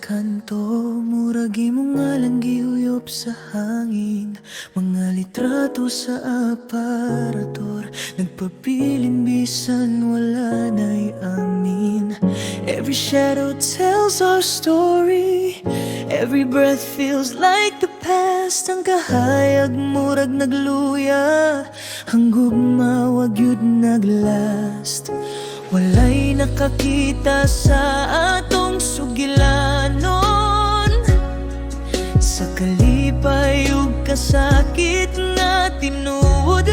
Kanto Murag imong ngalan gihuyop sa hangin. Mga litrato sa aparador Nagpabilin bisan wala na'y amin. Every shadow tells our story Every breath feels like the past. Ang kahayag murag nagluya Ang gugma wag yun naglast. Walay nakakita sa atong sugilanon. Sa kalipay ug kasakit nga tinuod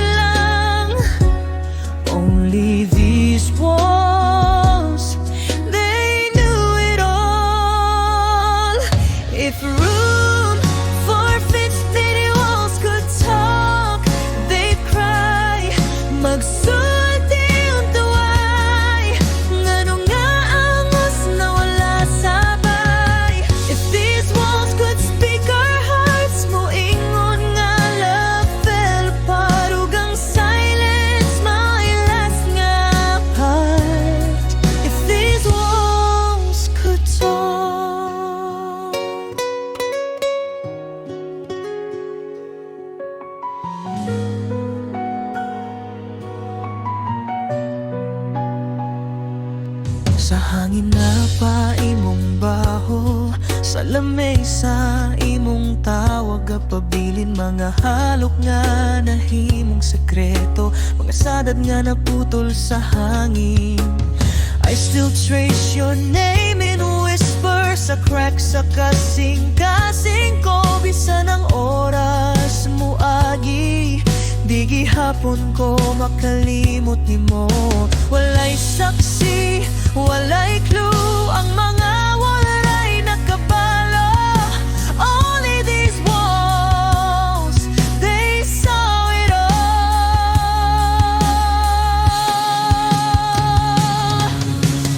Sa hangin na pa imong baho Sa lamay sa imong tawag Pabilin mga halok nga nahimong sekreto Mga sadad nga naputol sa hangin. I still trace your name in whisper Sa crack sa kasing-kasing ko Bisa ng oras mo agi. Di gihapon ko makalimot ni mo Walay saksi, walay clue Ang mga walay nakabalo Only these walls, they saw it all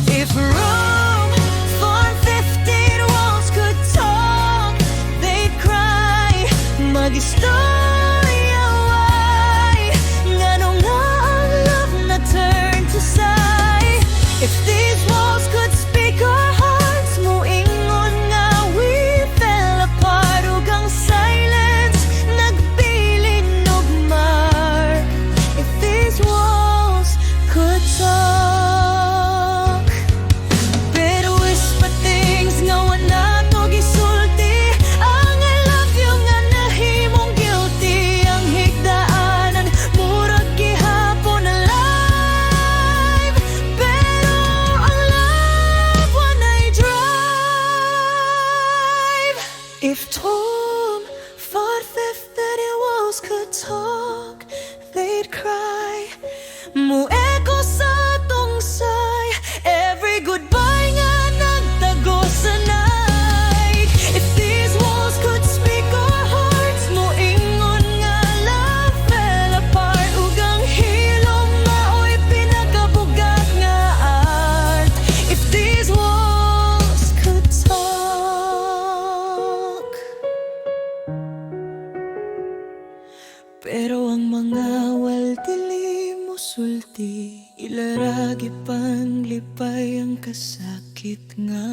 If room for walls could talk, they'd cry. Mag-istorya If Tom thought fifth that it walls could talk They'd cry sulti Ilaragi panglipay ang kasakit nga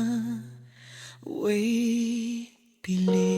Way pili